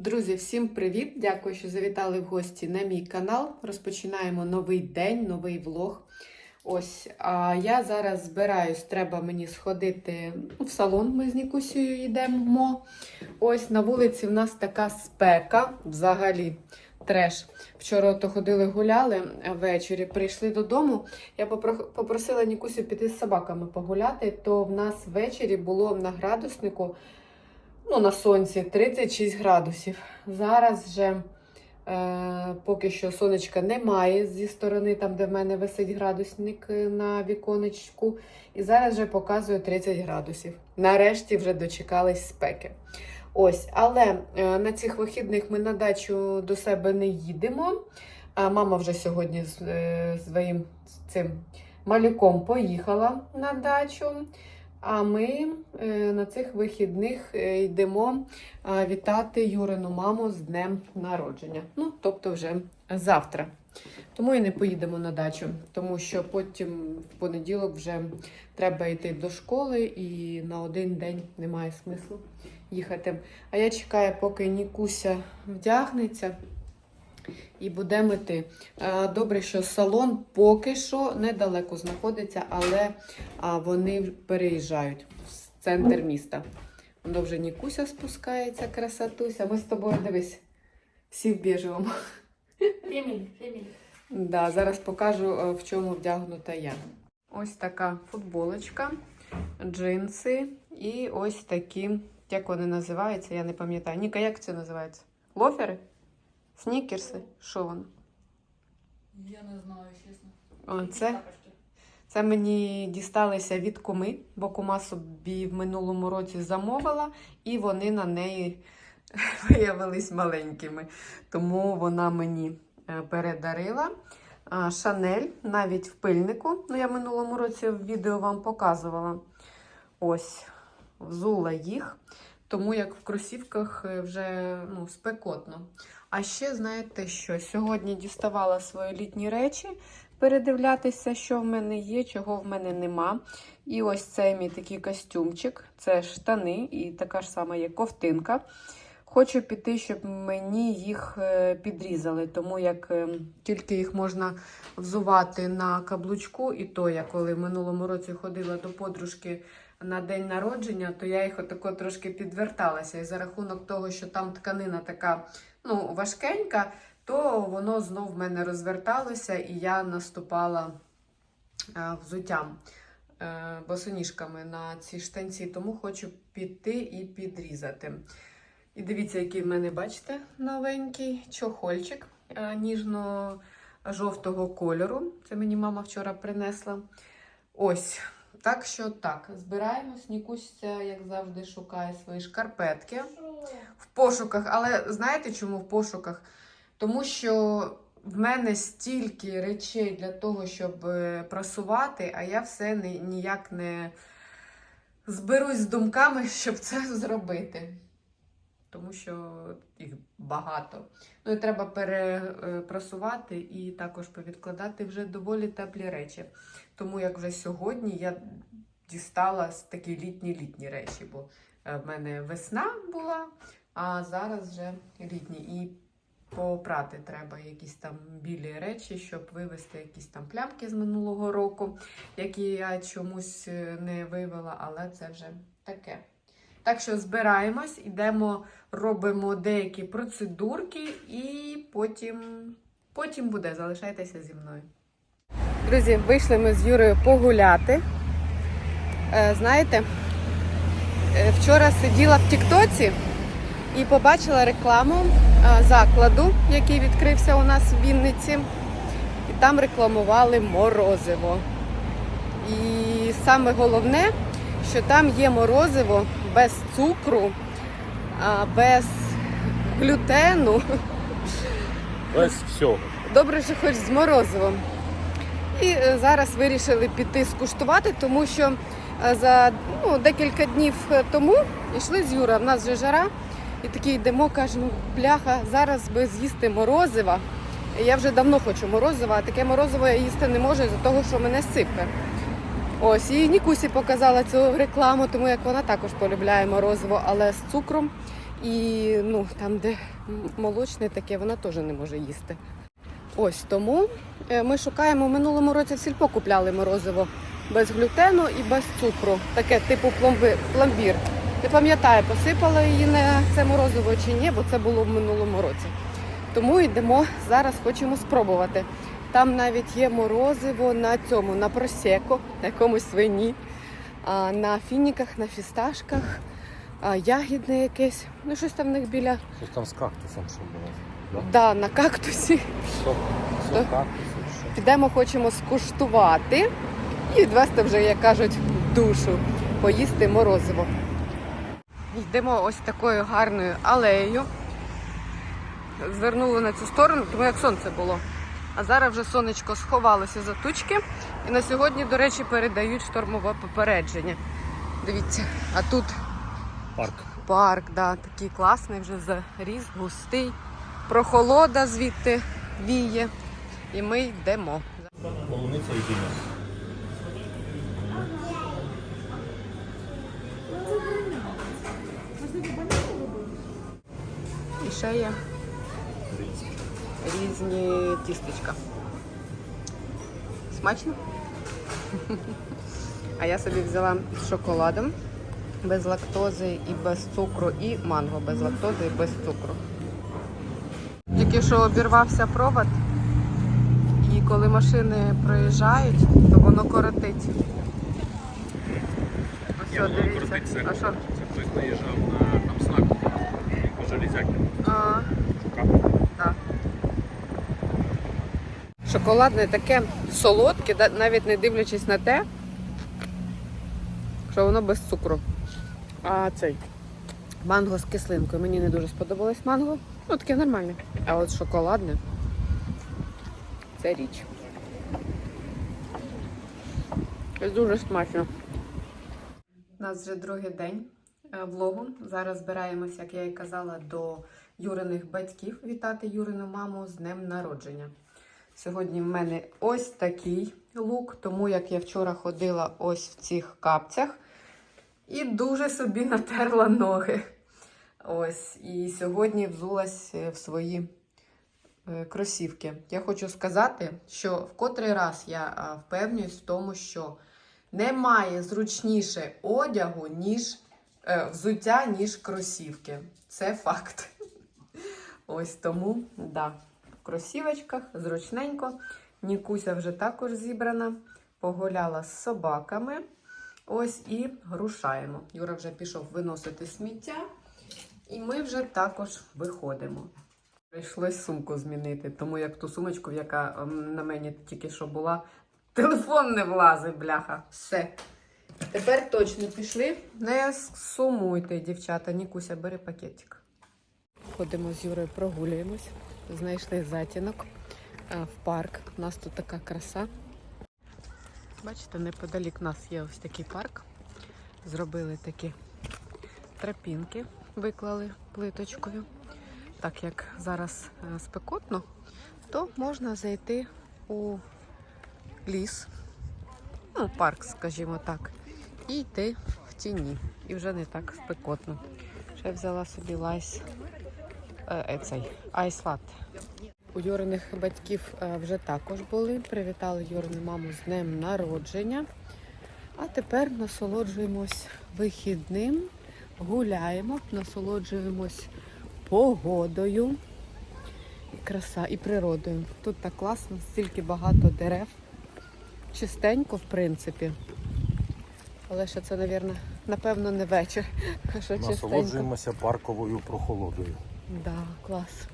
Друзі, всім привіт! Дякую, що завітали в гості на мій канал. Розпочинаємо новий день, новий влог. Ось, а я зараз збираюсь, треба мені сходити в салон. Ми з Нікусією йдемо. Ось на вулиці в нас така спека, взагалі треш. Вчора то ходили гуляли ввечері, прийшли додому. Я попросила Нікусю піти з собаками погуляти, то в нас ввечері було на градуснику ну, на сонці 36 градусів. Зараз вже е, поки що сонечка немає зі сторони, там, де в мене висить градусник е, на віконечку. І зараз вже показує 30 градусів. Нарешті вже дочекались спеки. Ось, але е, на цих вихідних ми на дачу до себе не їдемо. А мама вже сьогодні з е, своїм цим малюком поїхала на дачу. А ми е, на цих вихідних е, йдемо вітати Юрину маму з днем народження. Ну, тобто вже завтра. Тому і не поїдемо на дачу, тому що потім в понеділок вже треба йти до школи і на один день немає смислу їхати. А я чекаю, поки Нікуся вдягнеться. І будемо йти. Е, Добре, що салон поки що недалеко знаходиться, але вони переїжджають в центр міста. Воно вже Нікуся спускається, красотуся. Ми з тобою дивись, всі в біжевому. Фемілі, фемілі. Да, зараз покажу, е, в чому вдягнута я. Ось така футболочка, джинси і ось такі, як вони називаються, я не пам'ятаю. Ніка, як це називається? Лофери? Снікерси? Що воно? Я не знаю, чесно. О, це, це мені дісталися від куми, бо кума собі в минулому році замовила, і вони на неї виявились маленькими. Тому вона мені е, передарила. Шанель навіть в пильнику. Ну, я в минулому році в відео вам показувала. Ось, взула їх, тому як в кросівках е, вже ну, спекотно. А ще знаєте що? Сьогодні діставала свої літні речі, передивлятися, що в мене є, чого в мене нема. І ось цей мій такий костюмчик, це штани і така ж сама є ковтинка. Хочу піти, щоб мені їх е, підрізали, тому як е, тільки їх можна взувати на каблучку, і то я коли в минулому році ходила до подружки на день народження, то я їх отако трошки підверталася. І за рахунок того, що там тканина така ну, важкенька, то воно знов в мене розверталося, і я наступала е, взуттям е, босоніжками на ці штанці, тому хочу піти і підрізати. І дивіться, який в мене, бачите, новенький чохольчик е, ніжно-жовтого кольору. Це мені мама вчора принесла. Ось. Так що так, збираємось. Нікуся, як завжди, шукає свої шкарпетки в пошуках. Але знаєте, чому в пошуках? Тому що в мене стільки речей для того, щоб просувати, прасувати, а я все ні- ніяк не зберусь з думками, щоб це зробити. Тому що їх багато. Ну і треба перепрасувати і також повідкладати вже доволі теплі речі. Тому як вже сьогодні я дістала такі літні-літні речі, бо е, в мене весна була, а зараз вже літні. І попрати треба якісь там білі речі, щоб вивести якісь там плямки з минулого року, які я чомусь е, не вивела, але це вже таке. Так що збираємось, ідемо, робимо деякі процедурки і потім, потім буде. Залишайтеся зі мною. Друзі, вийшли ми з Юрою погуляти. Е, знаєте, е, вчора сиділа в Тіктоці і побачила рекламу е, закладу, який відкрився у нас в Вінниці. І там рекламували морозиво. І саме головне, що там є морозиво без цукру, без глютену. Без всього. Добре, що хоч з морозивом. І е, зараз вирішили піти скуштувати, тому що е, за ну, декілька днів е, тому йшли з Юра, в нас вже жара, і такий йдемо, каже, ну бляха, зараз би з'їсти морозива. Я вже давно хочу морозива, а таке морозиво я їсти не можу з-за того, що мене сипе. Ось, і Нікусі показала цю рекламу, тому як вона також полюбляє морозиво, але з цукром. І ну, там, де молочне таке, вона теж не може їсти. Ось тому е, ми шукаємо. В минулому році в сільпо купляли морозиво без глютену і без цукру. Таке типу пломбір. Не пам'ятаю, посипала її на це морозиво чи ні, бо це було в минулому році. Тому йдемо зараз, хочемо спробувати. Там навіть є морозиво на цьому, на просеко, на якомусь свині, на фініках, на фісташках, ягідне якесь. Ну, щось там в них біля Щось там з кактусом що було. Да? да, на кактусі. Сок, сок кактусу. Підемо, хочемо скуштувати і відвести вже, як кажуть, душу, поїсти морозиво. Йдемо ось такою гарною алеєю. Звернули на цю сторону, тому як сонце було. А зараз вже сонечко сховалося за тучки. І на сьогодні, до речі, передають штормове попередження. Дивіться, а тут Парк. парк, да, такий класний, вже заріс, густий. Прохолода звідти віє. І ми йдемо. Полуниця і діня. І ще є різні тістечка. Смачно? А я собі взяла з шоколадом без лактози і без цукру, і манго без лактози і без цукру. Тільки що обірвався провод, і коли машини проїжджають, то воно коротить. Ось, дивіться. А що? Це хтось наїжджав на там знак по железяки. А. Шоколадне таке солодке, навіть не дивлячись на те, що воно без цукру. А цей манго з кислинкою. Мені не дуже сподобалось манго. Ну, таке нормальне. А от шоколадне це річ. Це дуже смачно. У нас вже другий день е, влогу. Зараз збираємось, як я і казала, до Юриних батьків вітати Юрину маму з днем народження. Сьогодні в мене ось такий лук, тому як я вчора ходила ось в цих капцях і дуже собі натерла ноги. Ось, і сьогодні взулась е, в свої е, кросівки. Я хочу сказати, що в котрий раз я впевнююсь в тому, що немає зручніше одягу, ніж е, взуття, ніж кросівки. Це факт. Ось тому, да, кросівочках зручненько. Нікуся вже також зібрана, погуляла з собаками. Ось і рушаємо. Юра вже пішов виносити сміття, і ми вже також виходимо. Прийшлось сумку змінити, тому як ту сумочку, яка ем, на мені тільки що була, телефон не влазить, бляха. Все. Тепер точно пішли. Не сумуйте, дівчата. Нікуся, бери пакетик. Ходимо з Юрою, прогулюємось. Знайшли затінок е, в парк. У нас тут така краса. Бачите, неподалік нас є ось такий парк. Зробили такі тропінки, виклали плиточкою. Так як зараз е, спекотно, то можна зайти у ліс, ну, парк, скажімо так, і йти в тіні. І вже не так спекотно. Ще взяла собі лайс е, цей айслат. У Юриних батьків е, вже також були. Привітали Юрину маму з днем народження. А тепер насолоджуємось вихідним, гуляємо, насолоджуємось погодою. І краса, і природою. Тут так класно, стільки багато дерев. Чистенько, в принципі. Але що це, навірно, напевно, не вечір. Насолоджуємося парковою прохолодою. Да, клас.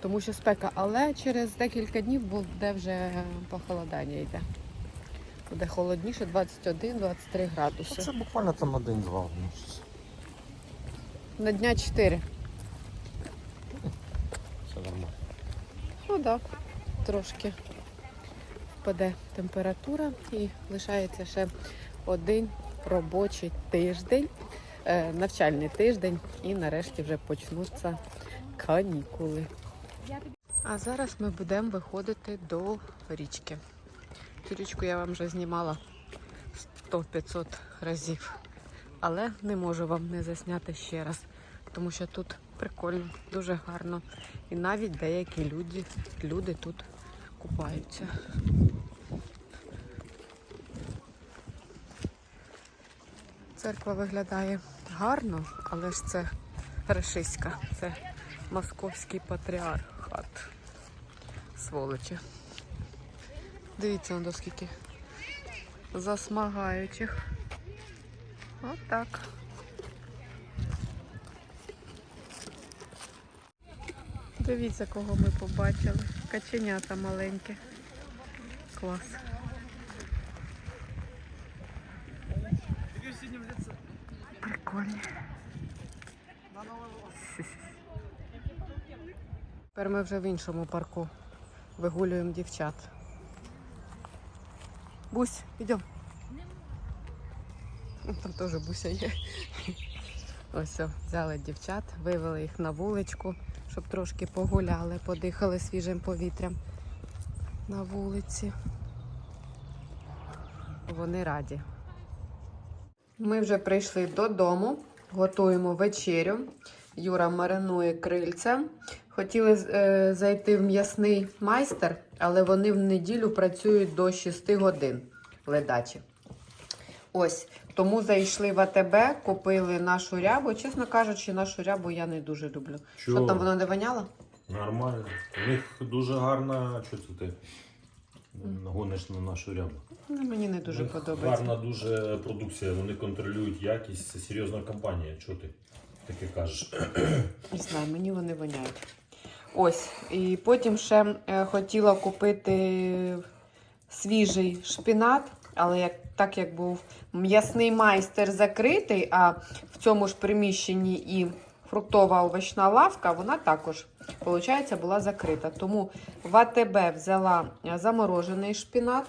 Тому що спека, але через декілька днів буде вже похолодання йде. Буде холодніше 21-23 градуси. Це буквально там на ну, На дня 4. Все нормально. Ну так, да, трошки впаде температура і лишається ще один робочий тиждень, навчальний тиждень, і нарешті вже почнуться канікули. А зараз ми будемо виходити до річки. Цю річку я вам вже знімала 100-500 разів, але не можу вам не засняти ще раз. тому що тут прикольно, дуже гарно. І навіть деякі люди, люди тут купаються. Церква виглядає гарно, але ж це рашиська, це московський патріархат. Сволочі. Дивіться, до скільки засмагаючих. Отак. Дивіться, кого ми побачили. Каченята маленькі. Клас. Тепер ми вже в іншому парку вигулюємо дівчат. Бусь, йдемо. Там теж буся є. Ось, о, взяли дівчат, вивели їх на вуличку, щоб трошки погуляли, подихали свіжим повітрям на вулиці. Вони раді. Ми вже прийшли додому, готуємо вечерю. Юра маринує крильця. Хотіли е, зайти в м'ясний майстер, але вони в неділю працюють до 6 годин ледачі. Ось, тому зайшли в АТБ, купили нашу рябу. Чесно кажучи, нашу рябу я не дуже люблю. Що Чого? там воно не воняло? Нормально. У них дуже гарна, що це ти гониш на нашу рябу. Ну, мені не дуже У них подобається. Гарна дуже продукція, вони контролюють якість, це серйозна компанія. Чого ти таке кажеш? Не знаю, мені вони воняють. Ось. І потім ще е, хотіла купити свіжий шпінат, але як, так як був м'ясний майстер закритий, а в цьому ж приміщенні і фруктова овочна лавка, вона також, виходить, була закрита. Тому в АТБ взяла заморожений шпінат.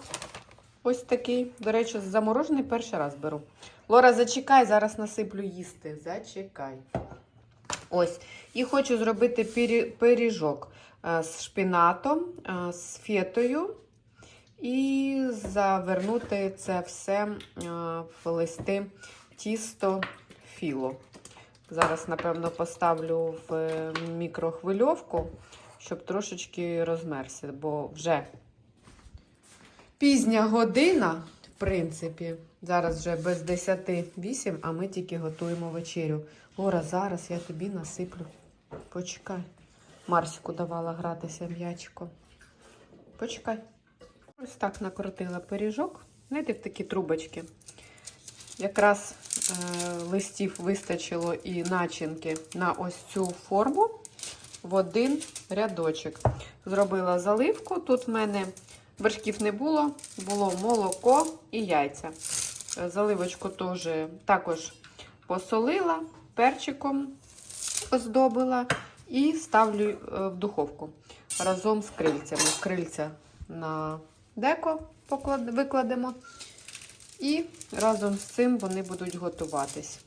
Ось такий. До речі, заморожений перший раз беру. Лора, зачекай, зараз насиплю їсти. Зачекай. Ось. І хочу зробити пиріжок е, з шпінатом, е, з фетою. І завернути це все е, в листи тісто філо. Зараз, напевно, поставлю в мікрохвильовку, щоб трошечки розмерся, бо вже пізня година, принципі. Зараз вже без 10-8, а ми тільки готуємо вечерю. Лора, зараз я тобі насиплю. Почекай. Марсику давала гратися м'ячиком. Почекай. Ось так накрутила пиріжок. Знаєте, в такі трубочки. Якраз е, листів вистачило і начинки на ось цю форму в один рядочок. Зробила заливку. Тут в мене вершків не було, було молоко і яйця. Е, Заливочку теж також посолила, перчиком оздобила і ставлю е, в духовку разом з крильцями. Крильця на деко викладемо. І разом з цим вони будуть готуватись.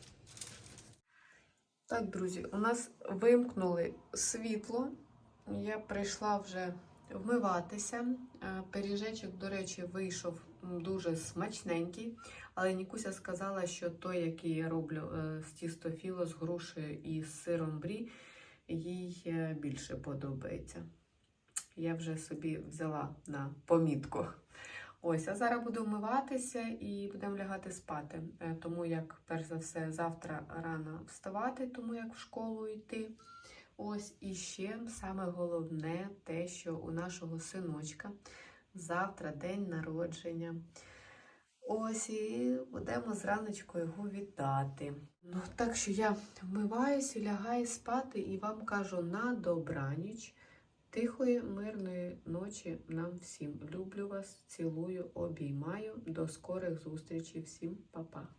Так, друзі, у нас вимкнули світло. Я прийшла вже вмиватися. Е, Пиріжечок, до речі, вийшов дуже смачненький. Але Нікуся сказала, що той, який я роблю е, з тістофіло, з грушею і з сиром брі, їй е, більше подобається. Я вже собі взяла на помітку. Ось, а зараз буду вмиватися і будемо лягати спати. Тому як, перш за все, завтра рано вставати, тому як в школу йти. Ось і ще саме головне те, що у нашого синочка завтра день народження. Ось і будемо зраночку його вітати. Ну, так що я вмиваюся, лягаю спати і вам кажу на добраніч. Тихої, мирної ночі нам всім. Люблю вас, цілую, обіймаю. До скорих зустрічей. Всім па-па.